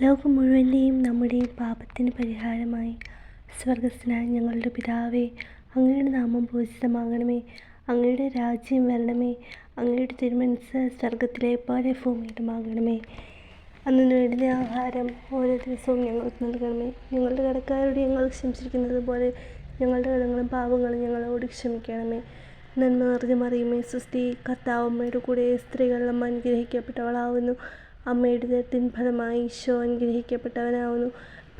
ലോകം മുഴുവന്റെയും നമ്മുടെ പാപത്തിന് പരിഹാരമായി സ്വർഗസ്ഥനായ ഞങ്ങളുടെ പിതാവേ അങ്ങയുടെ നാമം പൂജിതമാകണമേ അങ്ങയുടെ രാജ്യം വരണമേ അങ്ങയുടെ തിരുമനസ് സ്വർഗത്തിലെ പോലെ ഭൂമിയിലുമാകണമേ. അന്ന് നേടിയ ആഹാരം ഓരോ ദിവസവും ഞങ്ങൾക്ക് നൽകണമേ. ഞങ്ങളുടെ കടക്കാരോട് ഞങ്ങൾ ക്ഷമിച്ചിരിക്കുന്നത് പോലെ ഞങ്ങളുടെ കടങ്ങളും പാപങ്ങളും ഞങ്ങളോട് ക്ഷമിക്കണമേ. നന്മ നിറഞ്ഞ മറിയുമേ സുസ്ഥി കർത്താവമ്മയുടെ കൂടെ സ്ത്രീകളെല്ലാം അനുഗ്രഹിക്കപ്പെട്ടവളാവുന്നു. അമ്മയുടെ ദത്തിൻ ഫലമായി ഈശോ അനുഗ്രഹിക്കപ്പെട്ടവനാവുന്നു.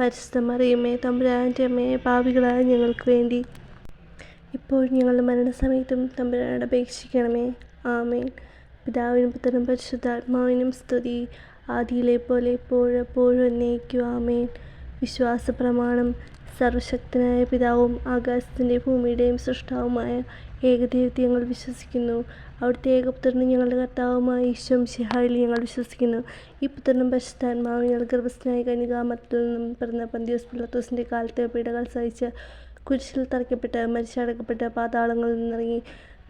പരിശുദ്ധ മറിയുമേ തമ്പുരാന്റെ അമ്മയെ പാപികളായ ഞങ്ങൾക്ക് വേണ്ടി. ഇപ്പോൾ ഞങ്ങളുടെ മരണസമയത്തും തമ്പുരാനോട് അപേക്ഷിക്കണമേ. ആമേൻ. പിതാവിനും പുത്രനും പരിശുദ്ധാത്മാവിനും സ്തുതി. ആദിയിലെ പോലെ എപ്പോഴും എപ്പോഴും എന്നേക്കും. ആമേൻ. വിശ്വാസ പ്രമാണം സർവശക്തനായ പിതാവും ആകാശത്തിന്റെ ഭൂമിയുടെയും സൃഷ്ടാവുമായ ഏകദൈവത്തെ ഞങ്ങൾ വിശ്വസിക്കുന്നു. അവിടുത്തെ ഏകപുത്രനും ഞങ്ങളുടെ കർത്താവുമായ ഈശോ മിശിഹായിൽ ഞങ്ങൾ വിശ്വസിക്കുന്നു. ഈ പുത്രനും പരിശുദ്ധാത്മാവും ഞങ്ങൾ ഗർഭസ്ഥനായ കനികാമത്തിൽ നിന്നും പിറന്ന പന്തിയോസ് പിള്ളത്തോസിന്റെ കാലത്തെ പീഡകൾ സഹിച്ച് കുരിശിൽ തറയ്ക്കപ്പെട്ട് മരിച്ചടക്കപ്പെട്ട് പാതാളങ്ങളിൽ നിന്നിറങ്ങി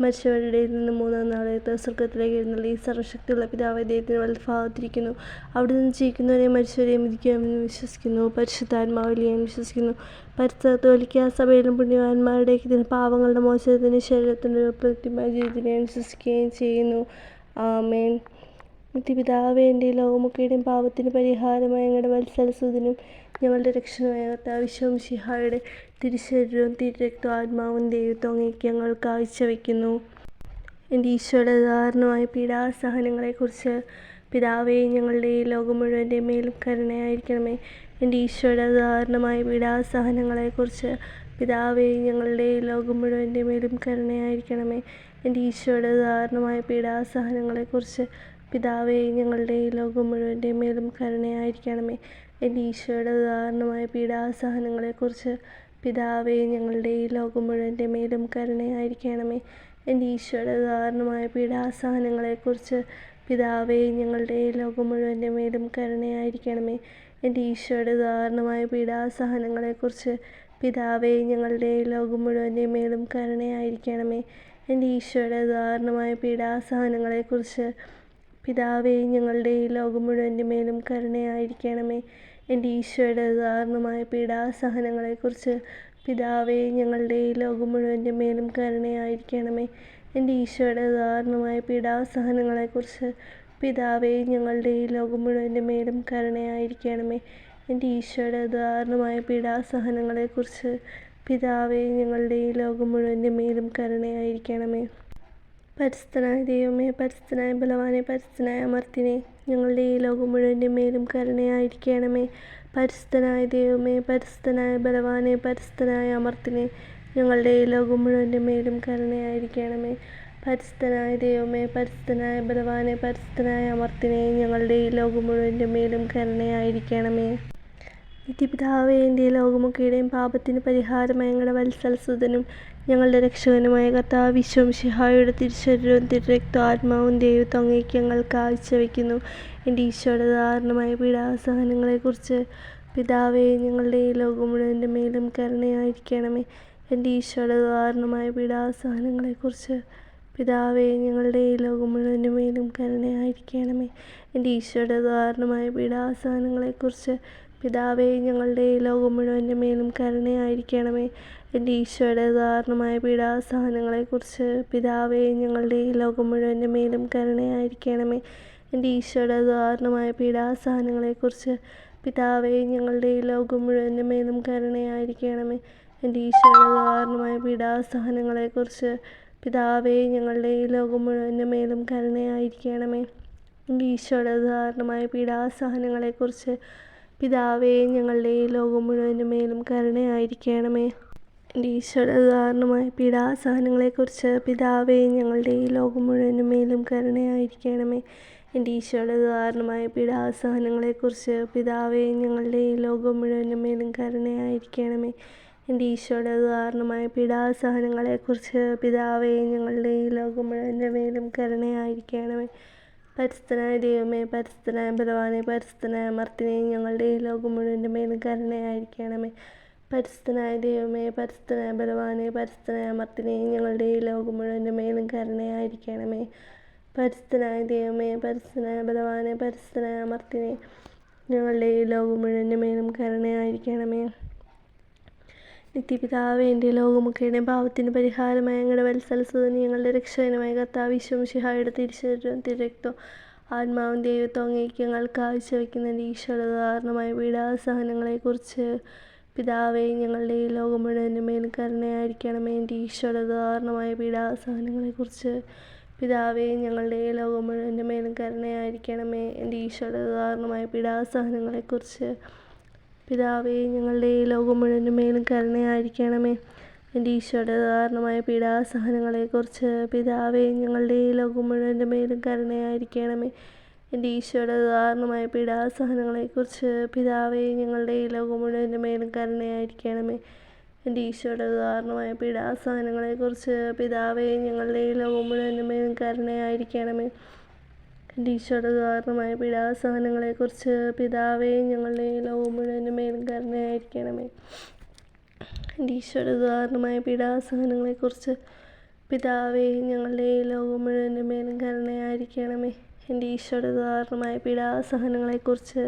മരിച്ചവരുടെ നിന്ന് മൂന്നാം നാളത്തെ സ്വർഗത്തിലേക്ക് എഴുന്നള്ളി. സർവശക്തിയുള്ള പിതാവ് ദൈവത്തിന് വലഭാഗത്തിരിക്കുന്നു അവിടെ നിന്ന് ജീവിക്കുന്നവരെ മരിച്ചവരെയും വിധിക്കാമെന്ന് വിശ്വസിക്കുന്നു. പരിശുദ്ധാത്മാവിൽ ഞാൻ വിശ്വസിക്കുന്നു പരിസ്ഥിതിക്ക സഭയിലും പുണ്യവാന്മാരുടെ ഇതിന് പാവങ്ങളുടെ മോചനത്തിന് ശരീരത്തിന്റെ പ്രത്യമായ ജീവിതത്തിനെ വിശ്വസിക്കുകയും ചെയ്യുന്നു. ആമേൻ. നിത്യപിതാവേ എന്റെ ലോകമൊക്കെയുടെയും പാപത്തിന് പരിഹാരമായ ഞങ്ങളുടെ വത്സലസൂദനും ഞങ്ങളുടെ രക്ഷണമായ കർത്താവിശ്വം ശിഹായുടെ തിരുശരീരവും തിരുരക്തവും ആത്മാവും ദൈവത്വം അങ്ങേക്ക് ഞങ്ങൾ കാഴ്ചവെക്കുന്നു എന്റെ ഈശോയുടെ ഉദാഹരണമായ പീഡാസഹനങ്ങളെക്കുറിച്ച് പിതാവേ ഞങ്ങളുടെ ഈ ലോകം മുഴുവന്റെ മേലും കരുണയായിരിക്കണമേ. എന്റെ ഈശോയുടെ ഉദാഹരണമായ പീഡാസഹനങ്ങളെക്കുറിച്ച് പിതാവേ ഞങ്ങളുടെ ഈ ലോകം മുഴുവന്റെ മേലും കരുണയായിരിക്കണമേ. എന്റെ ഈശോയുടെ ഉദാഹരണമായ പീഡാസഹനങ്ങളെക്കുറിച്ച് പിതാവേ ഞങ്ങളുടെ ഈ ലോകം മുഴുവന്റെ മേലും കരുണയായിരിക്കണമേ. എന്റെ ഈശോയുടെ ഉദാഹരണമായ പീഡാസഹനങ്ങളെക്കുറിച്ച് പിതാവേ ഞങ്ങളുടെ ഈ ലോകം മുഴുവന്റെ മേലും കരുണയായിരിക്കണമേ. എന്റെ ഈശോയുടെ ഉദാഹരണമായ പീഡാസഹനങ്ങളെക്കുറിച്ച് പിതാവേ ഞങ്ങളുടെ ഈ ലോകം മുഴുവന്റെ മേലും കരുണയായിരിക്കണമേ. എന്റെ ഈശോയുടെ ഉദാഹരണമായ പീഡാസഹനങ്ങളെക്കുറിച്ച് പിതാവേ ഞങ്ങളുടെ ഈ ലോകം മുഴുവന്റെ മേലും കരുണയായിരിക്കണമേ. എന്റെ ഈശോയുടെ ഉദാഹരണമായ പീഡാസഹനങ്ങളെക്കുറിച്ച് പിതാവേ ഞങ്ങളുടെ ഈ ലോകം മുഴുവന്റെ മേലും കരുണയായിരിക്കണമേ. എന്റെ ഈശോയുടെ ഉദാഹരണമായ പീഡാസഹനങ്ങളെക്കുറിച്ച് പിതാവേ ഞങ്ങളുടെ ഈ ലോകം മുഴുവന്റെ മേലും കരുണയായിരിക്കണമേ. എന്റെ ഈശോയുടെ ഉദാഹരണമായ പീഡാസഹനങ്ങളെക്കുറിച്ച് പിതാവേ ഞങ്ങളുടെ ഈ ലോകം മുഴുവന്റെ മേലും കരുണയായിരിക്കണമേ. എന്റെ ഈശോയുടെ ഉദാഹരണമായ പീഡാസഹനങ്ങളെക്കുറിച്ച് പിതാവേ ഞങ്ങളുടെ ഈ ലോകം മുഴുവന്റെ മേലും കരുണയായിരിക്കണമേ. പരിസ്ഥനായ ദൈവമേ പരിസ്ഥനായ ബലവാനെ പരിസ്ഥനായ അമർത്തിനെ ഞങ്ങളുടെ ഈ ലോകം മുഴുവന്റെ മേലും കരുണയായിരിക്കണമേ. പരിസ്ഥനായ ദൈവമേ പരിസ്ഥനായ ബലവാനെ പരിസ്ഥനായ അമർത്തിനെ ഞങ്ങളുടെ ഈ ലോകം മുഴുവന്റെ മേലും കരുണയായിരിക്കണമേ. പരിസ്ഥനായ ദൈവമേ പരിസ്ഥനായ ബലവാനെ പരിസ്ഥനായ അമർത്തിനെ ഞങ്ങളുടെ ഈ ലോകം മുഴുവന്റെ മേലും കരുണയായിരിക്കണമേ. നിത്യപിതാവേ എന്റെ ലോകമൊക്കെയുടെയും പാപത്തിന് പരിഹാരമായ ഞങ്ങളുടെ വത്സലസുതനും ഞങ്ങളുടെ രക്ഷകനുമായ കർത്താവ് വിശ്വം ഷിഹായുടെ തിരുശരീരവും തിരുരക്തവും ആത്മാവും ദൈവത്വം അങ്ങേക്ക് ഞങ്ങൾ കാഴ്ചവെക്കുന്നു എന്റെ ഈശോയുടെ ഉദാഹരണമായ പീഡാസഹനങ്ങളെക്കുറിച്ച് പിതാവേ ഞങ്ങളുടെ ഈ ലോകം മുഴുവന്റെ മേലും കരുണയായിരിക്കണമേ. എന്റെ ഈശോയുടെ ഉദാഹരണമായ പീഡാസഹനങ്ങളെക്കുറിച്ച് പിതാവേ ഞങ്ങളുടെ ഈ ലോകം മുഴുവന്റെ മേലും കരുണയായിരിക്കണമേ. എന്റെ ഈശോയുടെ ഉദാഹരണമായ പീഡാസഹനങ്ങളെക്കുറിച്ച് പിതാവേ ഞങ്ങളുടെ ഈ ലോകം മുഴുവന്റെ മേലും കരുണയായിരിക്കണമേ. എന്റെ ഈശോയുടെ ഉദാഹരണമായ പീഡാസഹനങ്ങളെക്കുറിച്ച് പിതാവേ ഞങ്ങളുടെ ഈ ലോകം മുഴുവന്റെ മേലും കരുണയായിരിക്കണമേ. എന്റെ ഈശോയുടെ ഉദാഹരണമായ പീഡാസഹനങ്ങളെക്കുറിച്ച് പിതാവേ ഞങ്ങളുടെ ഈ ലോകം മുഴുവന്റെ മേലും കരുണയായിരിക്കണമേ. എന്റെ ഈശോയുടെ ഉദാഹരണമായ പീഡാസഹനങ്ങളെക്കുറിച്ച് പിതാവേ ഞങ്ങളുടെ ഈ ലോകം മുഴുവന്റെ മേലും കരുണയായിരിക്കണമേ. എന്റെ ഈശോയുടെ ഉദാഹരണമായ പീഡാസഹനങ്ങളെക്കുറിച്ച് പിതാവേ ഞങ്ങളുടെ ഈ ലോകം മുഴുവനും മേലും കരുണയായിരിക്കണമേ. എന്റെ ഈശോയുടെ ഉദാഹരണമായ പിതാവേ ഞങ്ങളുടെ ഈ ലോകം മുഴുവനും മേലും കരുണയായിരിക്കണമേ. എന്റെ ഈശോയുടെ ഉദാഹരണമായ പിതാവേ ഞങ്ങളുടെ ഈ ലോകം മുഴുവനും മേലും കരുണയായിരിക്കണമേ. എന്റെ ഈശോയുടെ ഉദാഹരണമായ പിതാവേ ഞങ്ങളുടെ ഈ ലോകം മുഴുവന്റെ മേലും കരുണയായിരിക്കണമേ. പരിസ്ഥനായ ദൈവമേ പരിസ്ഥനായ ബലവാനെ പരിസ്ഥനായ അമർത്തിനെ ഞങ്ങളുടെ ഈ ലോകം മുഴുവന്റെ മേലും കരുണയായിരിക്കണമേ. പരിസ്ഥനായ ദൈവമേ പരിസ്ഥനായ ബലവാനെ പരിസ്ഥനായ അമർത്തിനെ ഞങ്ങളുടെ ഈ ലോകം മുഴുവന്റെ മേലും കരുണയായിരിക്കണമേ. പരിസ്ഥനായ ദൈവമേ പരിസ്ഥനായ ബലവാനെ പരിസ്ഥനായ അമർത്തിനെ ഞങ്ങളുടെ ഈ ലോകം മുഴുവന്റെ മേലും കരുണയായിരിക്കണമേ. നിത്യപിതാവേ എന്റെ ലോകമൊക്കെയുടെ ഭാവത്തിന് പരിഹാരമായ ഞങ്ങളുടെ വത്സലസുതന് ഞങ്ങളുടെ രക്ഷകനുമായ കർത്താവ് വിശ്വംശിഹായുടെ തിരിച്ചു തിരക്തോ ആത്മാവും ദൈവത്തോ അങ്ങേക്ക് ഞങ്ങൾ കാഴ്ചവെക്കുന്ന ഈശ്വരധാരണമായ പീഡാസഹനങ്ങളെക്കുറിച്ച് പിതാവേ ഞങ്ങളുടെ ഈ ലോകം മുഴുവനും മേൽ കരുണയായിരിക്കണമേ. എന്റെ ഈശ്വരധാരണമായ പീഡാസഹനങ്ങളെക്കുറിച്ച് പിതാവേ ഞങ്ങളുടെ ഈ ലോകം മുഴുവനും മേലും കരുണയായിരിക്കണമേ. എന്റെ ഈശ്വരധാരണമായ പീഡാസഹനങ്ങളെക്കുറിച്ച് പിതാവേ ഞങ്ങളുടെ ഈ ലോകം മുഴുവനും കരുണയായിരിക്കണമേ. എന്റെ ഈശോയുടെ കാരണമായ പീഡാസഹനങ്ങളെക്കുറിച്ച് പിതാവേ ഞങ്ങളുടെ ഈ ലോകം മുഴുവന്റെ കരുണയായിരിക്കണമേ. എന്റെ ഈശോയുടെ കാരണമായ പീഡാസഹനങ്ങളെക്കുറിച്ച് പിതാവേ ഞങ്ങളുടെ ഈ ലോകം മുഴുവന്റെ കരുണയായിരിക്കണമേ. എന്റെ ഈശോയുടെ കാരണമായ പീഡാസഹനങ്ങളെക്കുറിച്ച് പിതാവേ ഞങ്ങളുടെ ഈ ലോകം മുഴുവന്റെ കരുണയായിരിക്കണമേ. എന്റെ ഈശോയുടെ പീഡാസഹനങ്ങളെക്കുറിച്ച് പിതാവേ ഞങ്ങളുടെ ലോകം മുഴുവനും മേലും കരുണയായിരിക്കണമേ എന്റെ ഈശോയുടെ പീഡാസഹനങ്ങളെക്കുറിച്ച് പിതാവേ ഞങ്ങളുടെ ലോകം മുഴുവനും മേലും കരുണയായിരിക്കണമേ എന്റെ ഈശോയുടെ കാരണമായ പീഡാസഹനങ്ങളെക്കുറിച്ച്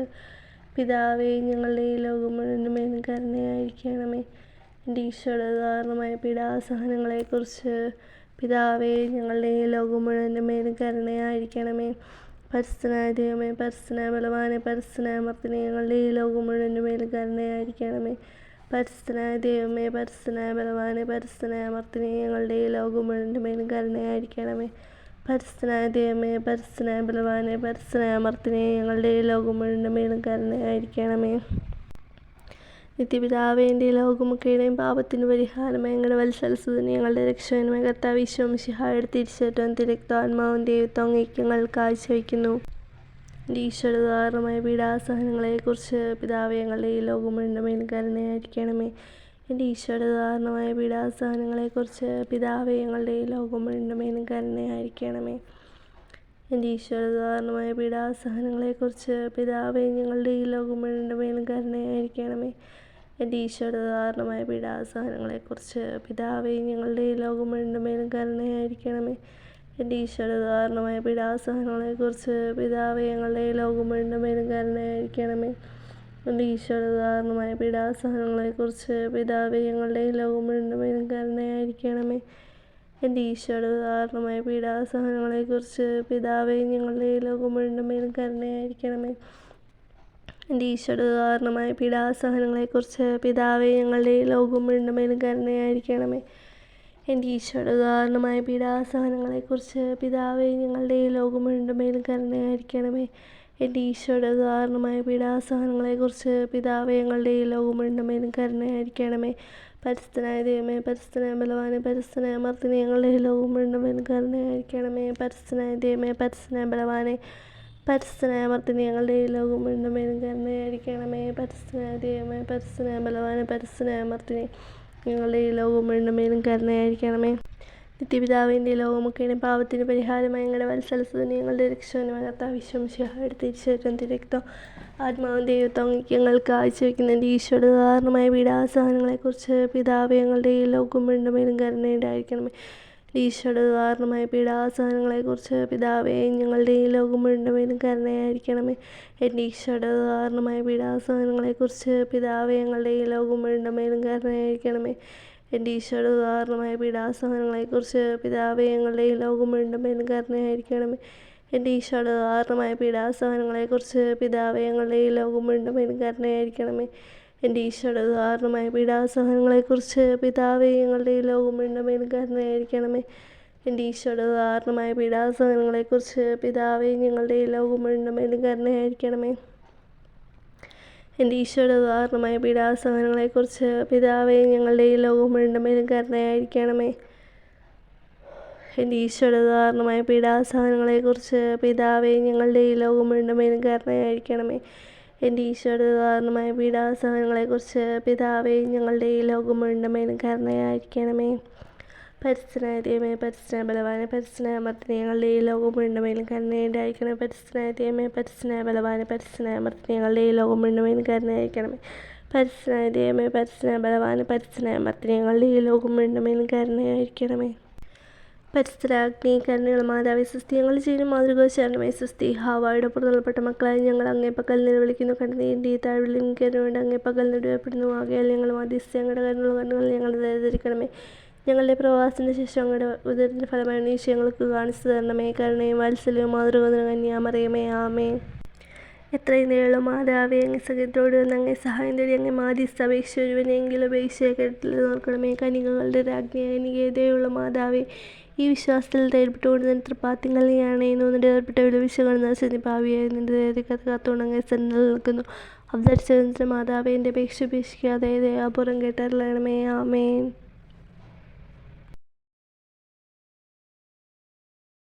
പിതാവേ ഞങ്ങളുടെ ലോകം മുഴുവനും മേലും കരുണയായിരിക്കണമേ എന്റെ ഈശോയുടെ കാരണമായ പീഡാസഹനങ്ങളെക്കുറിച്ച് പിതാവേ ഞങ്ങളുടെ ഈ ലോകം മുഴുവന്റെ മേലും കരുണയായിരിക്കണമേ. പരിസ്ഥനായ ദൈവമേ പരിസ്ഥനായ ബലവാനെ ഞങ്ങളുടെ ഈ ലോകം മുഴുവന്റെ മേലും കരുണയായിരിക്കണമേ. പരിസ്ഥനായ ദൈവമേ പരിസ്ഥനായ ബലവാനെ ഞങ്ങളുടെ ഈ ലോകം മുഴുവന്റെ മേലും കരുണയായിരിക്കണമേ. പരിസ്ഥനായ ദൈവമേ പരിസ്ഥനായ ബലവാനെ മർത്തിനെ ഞങ്ങളുടെ ഈ ലോകം മുഴുവന്റെ മേലും കരുണയായിരിക്കണമേ. നിത്യപിതാവേന്റെ ലോകമൊക്കെയുടെയും പാപത്തിന് പരിഹാരമായി ഞങ്ങളുടെ വത്സലസുതനെ ഞങ്ങളുടെ രക്ഷകനുമായ കർത്താവ് ഈശോമിശിഹായുടെ തിരിച്ചേറ്റവും തിരക്താത്മാവും ദൈവത്വം ഐക്യങ്ങൾക്ക് കാഴ്ചവെക്കുന്നു എന്റെ ഈശ്വര കാരണമായ പീഡാസഹനങ്ങളെക്കുറിച്ച് പിതാവ് ഞങ്ങളുടെ ഈ ലോകമുണ്ടമേൽ കരുണയായിരിക്കണമേ. എന്റെ ഈശ്വര കാരണമായ പീഡാസഹനങ്ങളെക്കുറിച്ച് പിതാവ് ഞങ്ങളുടെ ഈ ലോകമുണ്ടമേൽ കരുണയായിരിക്കണമേ. എന്റെ ഈശ്വര കാരണമായ പീഡാസഹനങ്ങളെക്കുറിച്ച് പിതാവ് ഞങ്ങളുടെ ഈ ലോകം കരുണയായിരിക്കണമേ. എന്റെ ഈശോയുടെ കാരണമായ പീഡാസഹനങ്ങളെക്കുറിച്ച് പിതാവേ ഞങ്ങളുടെ ഈ ലോകം മേലും കരുണയായിരിക്കണമേ. എന്റെ ഈശോയുടെ കാരണമായ പീഡാസഹനങ്ങളെക്കുറിച്ച് പിതാവേ ഞങ്ങളുടെ ഈ ലോകം മേലും കരുണയായിരിക്കണമേ. എന്റെ ഈശോയുടെ കാരണമായ പീഡാസഹനങ്ങളെക്കുറിച്ച് പിതാവേ ഞങ്ങളുടെ ഈ ലോകം മേലും കരുണയായിരിക്കണമേ. എന്റെ ഈശോയുടെ കാരണമായ പീഡാസഹനങ്ങളെക്കുറിച്ച് പിതാവേ ഞങ്ങളുടെ ഈ ലോകം മുഴുവന്റെ കരുണയായിരിക്കണമേ. എന്റെ ഈശോയുടെ കാരണമായ പീഡാസഹനങ്ങളെക്കുറിച്ച് പിതാവേ ഞങ്ങളുടെ ലോകം മേലും കരുണയായിരിക്കണമേ എന്റെ ഈശോയുടെ കാരണമായ പീഡാസഹനങ്ങളെക്കുറിച്ച് പിതാവേ ഞങ്ങളുടെ ലോകം മുഴുവനും കരുണയായിരിക്കണമേ എന്റെ ഈശോയുടെ കാരണമായ പീഡാസഹനങ്ങളെക്കുറിച്ച് പിതാവേ ഞങ്ങളുടെ ലോകം മുഴുവനും കരുണയായിരിക്കണമേ പരിസ്ഥനായ ദൈവമേ പരിസ്ഥനായ ബലവാനെ പരിസ്ഥനായ മർത്തിനെ ഞങ്ങളുടെ ലോകം മുഴുവനും കരുണയായിരിക്കണമേ പരിസ്ഥനായ ദൈവമേ പരിസ്ഥനായ ബലവാനെ മർത്തിനെ ഞങ്ങളുടെ ഈ ലോകം മുഴുവന്റെ മേലും കരുണയായിരിക്കണമേ പരിസ്ഥനായ ദൈവമേ പരിസ്ഥനായ ബലവാന പരിസ്ഥനായ മർത്തിനെ ഞങ്ങളുടെ ഈ ലോകം മുഴുവന്റെ മേലും കരുണയായിരിക്കണമേ നിത്യപിതാവിന്റെ ലോകമൊക്കെയാണ് പാവത്തിന് പരിഹാരമായി ഞങ്ങളുടെ വത്സലസ്തു ഞങ്ങളുടെ രക്ഷകനുമായ കർത്താവ് വിശ്വംശയുടെ തിരിച്ചേറ്റം തിരക്തം. ആത്മാവും ദൈവത്വം ഞങ്ങൾക്ക് കാഴ്ചവെക്കുന്ന എന്റെ ഈശോയുടെ ഉദാഹരണമായ പീഡാസഹനങ്ങളെക്കുറിച്ച് പിതാവ് ഞങ്ങളുടെ ഈ ലോകം വീണ്ടും മേലും കരുണയുണ്ടായിരിക്കണമേ ഈശോയുടെ കാരണമായ പീഡാസഹനങ്ങളെക്കുറിച്ച് പിതാവേ ഞങ്ങളുടെ ഈ ലോകം മുഴുവനും കരുണയായിരിക്കണമേ. എന്റെ ഈശോയുടെ കാരണമായ പീഡാസഹനങ്ങളെക്കുറിച്ച് പിതാവേ ഞങ്ങളുടെ ഈ ലോകം മുഴുവനും കരുണയായിരിക്കണമേ. എന്റെ ഈശോയുടെ ഉദാഹരണമായ പീഡാസഹനങ്ങളെക്കുറിച്ച് പിതാവേ ഞങ്ങളുടെ ഈ ലോകം മുഴുവനും കരുണയായിരിക്കണമേ. എന്റെ ഈശോയുടെ ഉദാഹരണമായ പീഡാസഹനങ്ങളെക്കുറിച്ച് പിതാവേ ഞങ്ങളുടെ ഈ ലോകം മുഴുവനും കരുണയായിരിക്കണമേ. എന്റെ ഈശോയുടെ കാരണമായ പീഡാസഹനങ്ങളെക്കുറിച്ച് പിതാവേ ഞങ്ങളുടെ ഈ ലോകം മുഴുവന്റെ മേലും കരുണയായിരിക്കണമേ. എന്റെ ഈശോയുടെ കാരണമായ പീഡാസഹനങ്ങളെക്കുറിച്ച് പിതാവേ ഞങ്ങളുടെ ഈ ലോകം മുഴുവന്റെ മേലും കരുണയായിരിക്കണമേ. എന്റെ ഈശോയുടെ കാരണമായ പീഡാസഹനങ്ങളെക്കുറിച്ച് പിതാവേ ഞങ്ങളുടെ ഈ ലോകം മുഴുവന്റെ മേലും കരുണയായിരിക്കണമേ. എന്റെ ഈശോയുടെ കാരണമായ പീഡാസഹനങ്ങളെക്കുറിച്ച് പിതാവേ ഞങ്ങളുടെ ഈ ലോകം മുഴുവന്റെ മേലും കരുണയായിരിക്കണമേ. എന്റെ ഈശോയുടെ കാരണമായ പീഡാസഹനങ്ങളെക്കുറിച്ച് പിതാവേ ഞങ്ങളുടെ ഈ ലോകം മുഴുവൻ കരുണയായിരിക്കണമേ. പരിസ്ഥനായ ദൈവമേ പരിസ്ഥന ബലവാനെ പരിസ്ഥനായ മർത്തിനെ ഞങ്ങളുടെ ഈ ലോകം മുഴുവനും കരുണയുണ്ടായിരിക്കണമേ പരിസ്ഥനായ ദൈവമേ പരിസ്ഥനായ ബലവാനെ പരിസ്ഥനായ മർത്തിനെ ഞങ്ങളുടെ ഈ ലോകം മുഴുവനും കരുണയായിരിക്കണമേ. പരിസ്ഥനായ ദൈവമേ പരിസ്ഥനായ ബലവാനെ പരിസ്ഥനായ മർത്തിനെ ഞങ്ങളുടെ ഈ ലോകം മുഴുവനും കരുണയായിരിക്കണമേ. പരിസ്ഥരാഗ്നി കരുണയുള്ള മാതാവേ സുസ്തി ഞങ്ങൾ ചെയ്യുന്ന മാതൃക ശരണമേ സുസ്തി ഹാവായുടെ പുറത്തള്ളപ്പെട്ട മക്കളായി ഞങ്ങൾ അങ്ങേ പക്കൽ നിലവിളിക്കുന്നു കണ്ണീരിന്റെ ഈ താഴ്വിളിയും കരുണയുടെ അങ്ങേ പക്കൽ നെടുവപ്പെടുന്നു ആകയാൽ ഞങ്ങൾ മധ്യസ്ഥ ഞങ്ങളുടെ കരുണുള്ള കണ്ണുകൾ ഞങ്ങൾ ധരിക്കണമേ ഞങ്ങളുടെ പ്രവാസത്തിന് ശേഷം ഞങ്ങളുടെ ഉദരത്തിന്റെ ഫലമായി നീശ ഞങ്ങൾക്ക് കാണിച്ചു തരണമേ കരുണയും വാത്സല്യവും മാതൃക കന്യാമറിയമേ ആമേ എത്രയും നേളും മാതാവേ അങ്ങ് സഹിതോട് വന്ന് അങ്ങേ സഹായം തേടി അങ്ങ് മാധ്യസ്ഥ അപേക്ഷ ഒരുവനെങ്കിലും അപേക്ഷയെ കേട്ടിൽ നോക്കണമേ. കനികകളുടെ രാജ്ഞി കനികതയുള്ള മാതാവേ ഈ വിശ്വാസത്തിൽ തേർപ്പെട്ടുകൊണ്ട് നിന്റെ തൃപ്പാത്തിങ്ങൾ നീയാണ് നിന്റെ ഏർപ്പെട്ട വിലവിശകൾ നശിച്ച് ഭാവിയായി നിന്റെ കഥ കാത്തുകൊണ്ട് സന്നിൽ നിൽക്കുന്നു. അവതരിച്ച മാതാവേ എന്റെ അപേക്ഷ ഉപേക്ഷിക്കാതെ അപുറം കേട്ടറിയണമേ. ആമേൻ.